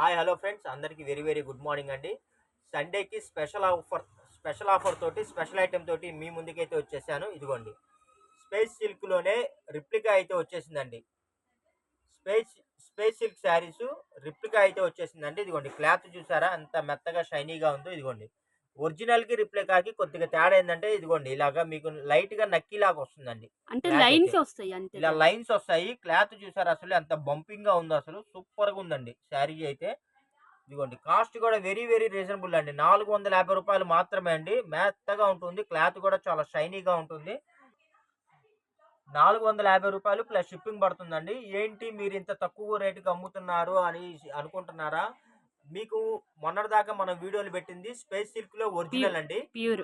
Hi hello friends. అందరికీ very very good morning అండి. సండేకి స్పెషల్ ఆఫర్ స్పెషల్ ఆఫర్ తోటి స్పెషల్ ఐటెం తోటి మీ ముందుకైతే వచ్చేసాను. ఇదిగోండి. స్పేస్ సిల్క్లోనే రిప్లికా అయితే వచ్చేసిందండి. Space space silk saris replica అయితే వచ్చేసిందండి. ఇదిగోండి. క్లాత్ చూసారా? అంత మెత్తగా షైనీగా ఉందో ఇదిగోండి. ఒరిజినల్కి రిప్లికాకి కొద్దిగా తేడా ఏంటంటే ఇదిగోండి ఇలాగా మీకు లైట్గా నక్కిలాగా వస్తుందండి అంటే లైన్స్. వస్తాయి అంతే ఇలా లైన్స్ వస్తాయి. క్లాత్ చూసారు అసలు ఎంత బంపింగ్గా ఉందో అసలు. సూపర్గా ఉందండి శారీ అయితే. ఇదిగోండి కాస్ట్ కూడా వెరీ వెరీ రీజనబుల్ అండి. నాలుగు వందల యాభై రూపాయలు మాత్రమే అండి. మెత్తగా ఉంటుంది. క్లాత్ కూడా చాలా షైనీగా ఉంటుంది. నాలుగు వందల యాభై రూపాయలు ప్లస్ షిప్పింగ్ పడుతుందండి. ఏంటి మీరు ఇంత తక్కువ రేటుకి అమ్ముతున్నారు అని అనుకుంటున్నారా? మీకు మొన్నటిదాకా మనం వీడియోలు పెట్టింది స్పేస్ సిల్క్లో ఒరిజినల్ అండి. ప్యూర్.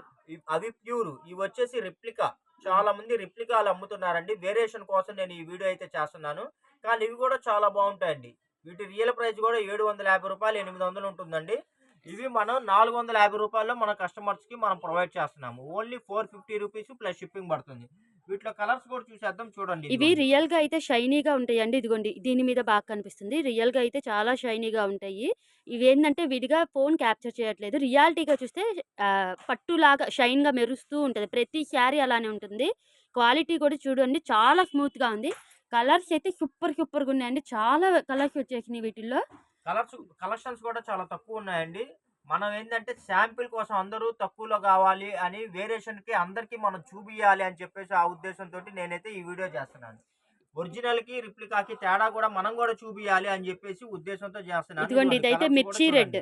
అవి ప్యూర్. ఇవి వచ్చేసి రిప్లికా. చాలా మంది రిప్లికాలు అమ్ముతున్నారండి. వేరియేషన్ కోసం నేను ఈ వీడియో అయితే చేస్తున్నాను. కానీ ఇవి కూడా చాలా బాగుంటాయండి. వీటి రియల్ ప్రైస్ కూడా ఏడు వందల యాభై రూపాయలు ఎనిమిది వందలు ఉంటుందండి. ఇవి మనం నాలుగు వందల యాభై రూపాయల్లో మన కస్టమర్స్కి మనం ప్రొవైడ్ చేస్తున్నాము. Only four fifty rupees plus shipping పడుతుంది. వీటిలో కలర్స్ కూడా చూసేద్దాం చూడండి ఇవి. రియల్గా అయితే షైనీగా ఉంటాయండి. ఇదిగోండి దీని మీద బాగా కనిపిస్తుంది. రియల్గా అయితే చాలా షైనీగా ఉంటాయి. ఇవి ఏంటంటే విడిగా ఫోన్ క్యాప్చర్ చేయట్లేదు. రియాలిటీగా చూస్తే పట్టులాగా షైన్గా మెరుస్తూ ఉంటుంది. ప్రతి శారీ అలానే ఉంటుంది. క్వాలిటీ కూడా చూడండి చాలా స్మూత్గా ఉంది. కలర్స్ అయితే సూపర్ సూపర్గా ఉన్నాయండి. చాలా కలర్స్ వచ్చేసినాయి వీటిల్లో. కలర్స్ కలెక్షన్స్ కూడా చాలా తక్కువ ఉన్నాయండి. మనం ఏంటంటే శాంపిల్ కోసం అందరూ తక్కువలో కావాలి అని వేరియేషన్కి అందరికి మనం చూపియాలి అని చెప్పేసి ఆ ఉద్దేశంతో నేనైతే ఈ వీడియో చేస్తున్నాను. ఒరిజినల్కి రిప్లికాకి తేడా కూడా మనం కూడా చూపియాలి అని చెప్పేసి ఉద్దేశంతో చేస్తున్నాను. ఇదిగోండి ఇదైతే మిర్చి రెడ్.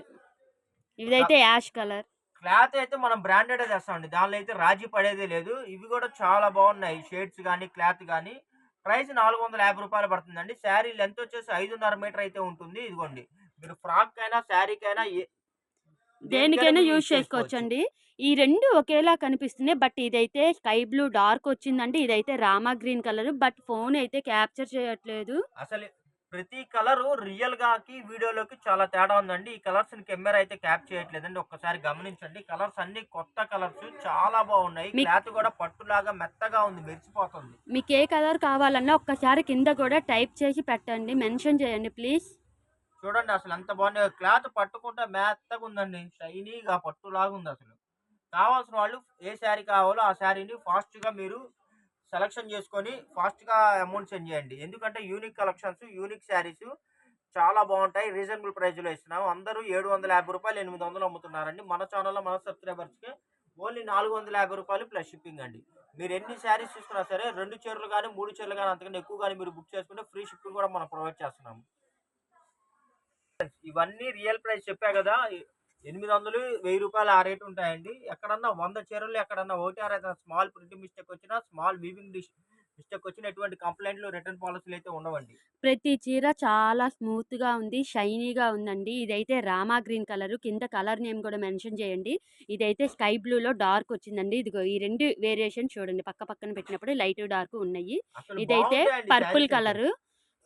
ఇదైతే యాష్ కలర్. క్లాత్ అయితే మనం బ్రాండెడ్ తెస్తామండి. దానిలో అయితే రాజీ పడేదే లేదు. ఇవి కూడా చాలా బాగున్నాయి. షేడ్స్ కానీ క్లాత్ కానీ ప్రైస్ నాలుగు వందల యాభై రూపాయలు పడుతుందండి. శారీ లెంత్ వచ్చేసి ఐదున్నర మీటర్ అయితే ఉంటుంది. ఇదిగోండి. మీరు ఫ్రాక్ అయినా శారీకైనా దేనికైనా యూజ్ చేసుకోవచ్చు. అండి ఈ రెండు ఒకేలా కనిపిస్తున్నాయి. బట్ ఇదైతే స్కై బ్లూ డార్క్ వచ్చిందండి ఇదైతే Rama green colour. But phone అయితే క్యాప్చర్ చేయట్లేదు. అసలు ప్రతి కలర్ రియల్ గాకి వీడియోలోకి చాలా తేడా ఉందండి. ఈ కలర్స్ కెమెరా అయితే క్యాప్ చేయట్లేదండి. ఒక్కసారి గమనించండి. కలర్స్ అన్ని కొత్త కలర్స్. చాలా బాగున్నాయి. క్లాత్ కూడా పట్టులాగా మెత్తగా ఉంది. మెరిసిపోతుంది. మీకు ఏ కలర్ కావాలన్నా ఒక్కసారి కింద కూడా టైప్ చేసి పెట్టండి. మెన్షన్ చేయండి ప్లీజ్. చూడండి అసలు ఎంత బాగుంది క్లాత్ పట్టుకుంటే మెత్తగా ఉందండి. షైనీగా పట్టులాగా ఉంది అసలు. కావాల్సిన వాళ్ళు ఏ శారీ కావాలో ఆ శారీని ఫాస్ట్గా మీరు సెలక్షన్ చేసుకొని ఫాస్ట్గా అమౌంట్ సెండ్ చేయండి. ఎందుకంటే యూనిక్ కలెక్షన్స్ యూనిక్ శారీస్ చాలా బాగుంటాయి. రీజనబుల్ ప్రైస్లో ఇస్తున్నాము అందరూ ఏడు వందల యాభై రూపాయలు ఎనిమిది వందలు అమ్ముతున్నారండి. మన ఛానల్లో మన సబ్స్క్రైబర్స్కి ఓన్లీ నాలుగు వందల యాభై రూపాయలు ప్లస్ షిప్పింగ్ అండి. మీరు ఎన్ని శారీస్ తీసుకున్నా సరే రెండు చీరలు కానీ మూడు చీరలు కానీ అంతకంటే ఎక్కువ కానీ మీరు బుక్ చేసుకుంటే ఫ్రీ షిప్పింగ్ కూడా మనం ప్రొవైడ్ చేస్తున్నాము ఇవన్నీ రియల్ ప్రైస్ చెప్పా కదా ఎనిమిది వందలు వెయ్యి రూపాయలు ఆ రేట్ ఉంటాయండి. ఎక్కడన్నా వంద చీరలు ఎక్కడన్నా ఒకటి ఆరైతే స్మాల్ ప్రింట్ మిస్టేక్ వచ్చినా స్మాల్ వీవింగ్ మిస్టేక్ వచ్చిన ఎటువంటి కంప్లైంట్లు రిటర్న్ పాలసీలు అయితే ఉండవండి. ప్రతి చీర చాలా స్మూత్గా ఉంది షైనీగా ఉందండి. ఇదైతే రామా గ్రీన్ కలర్. కింద కలర్ నేమ్ కూడా మెన్షన్ చేయండి. ఇదైతే స్కై బ్లూ లో డార్క్ వచ్చిందండి. ఇదిగో ఈ రెండు వేరియేషన్ చూడండి. పక్క పక్కన పెట్టినప్పుడు లైట్ డార్క్ ఉన్నాయి. ఇదైతే పర్పుల్. కలర్.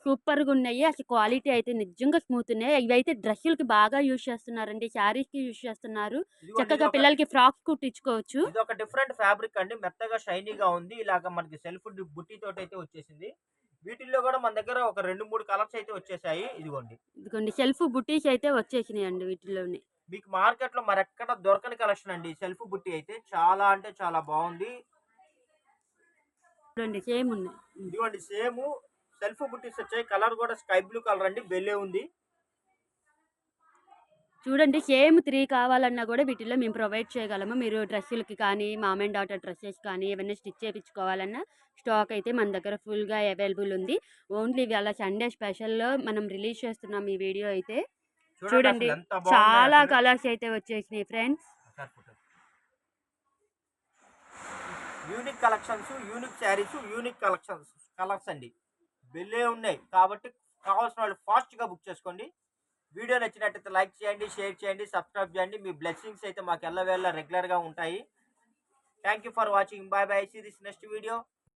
సూపర్గా ఉన్నాయి. అసలు క్వాలిటీ అయితే నిజంగా స్మూత్ ఉన్నాయి ఇవైతే డ్రెస్సులకి బాగా యూజ్ చేస్తున్నారండి. శారీస్కి యూజ్ చేస్తున్నారు. చక్కగా పిల్లలకి ఫ్రాక్స్ కుట్టించుకోవచ్చు. ఇది ఒక డిఫరెంట్ ఫ్యాబ్రిక్ అండి. మెత్తగా షైనీగా ఉంది. ఇలాగ మనకి సెల్ఫ్ బుట్టి తోటి అయితే వచ్చేసింది. వీటిల్లో కూడా మన దగ్గర ఒక రెండు మూడు కలర్స్ అయితే వచ్చేసాయి. ఇదిగోండి. ఇదిగోండి సెల్ఫ్ బుటీస్ అయితే వచ్చేసినాయి అండి వీటిలోనే. మీకు మార్కెట్లో మరెక్కడ దొరకని కలెక్షన్ అండి. సెల్ఫ్ బుట్టి అయితే చాలా అంటే చాలా బాగుంది. చూడండి సేమ్ ఉన్నాయి. ఇదిగోండి సేమ్. సెల్ఫ్ బుట్టీస్ వచ్చాయి. కలర్ కూడా స్కై బ్లూ కలర్ అండి. బెల్లే ఉంది. చూడండి సేమ్ త్రీ కావాలన్నా కూడా వీటిలో మేము ప్రొవైడ్ చేయగలము. మీరు డ్రెస్సులకి కానీ మామ్ అండ్ డాటర్ డ్రెస్సెస్ కానీ ఏమైనా స్టిచ్ చేయించుకోవాలన్నా స్టాక్ అయితే మన దగ్గర ఫుల్గా అవైలబుల్ ఉంది. ఓన్లీ ఇవాళ సండే స్పెషల్లో మనం రిలీజ్ చేస్తున్నాం ఈ వీడియో అయితే. చూడండి, చాలా. కలర్స్ అయితే వచ్చేసినాయి friends. Unique collections unique saris unique collections colours అండి. బెల్లే ఉన్నాయి. కాబట్టి కావాల్సిన వాళ్ళు ఫాస్ట్గా బుక్ చేసుకోండి. వీడియో నచ్చినట్టయితే లైక్ చేయండి షేర్ చేయండి సబ్స్క్రైబ్ చేయండి. మీ బ్లెస్సింగ్స్ అయితే మాకు ఎల్లవేళ రెగ్యులర్గా ఉంటాయి. Thank you for watching. Bye bye. See this next video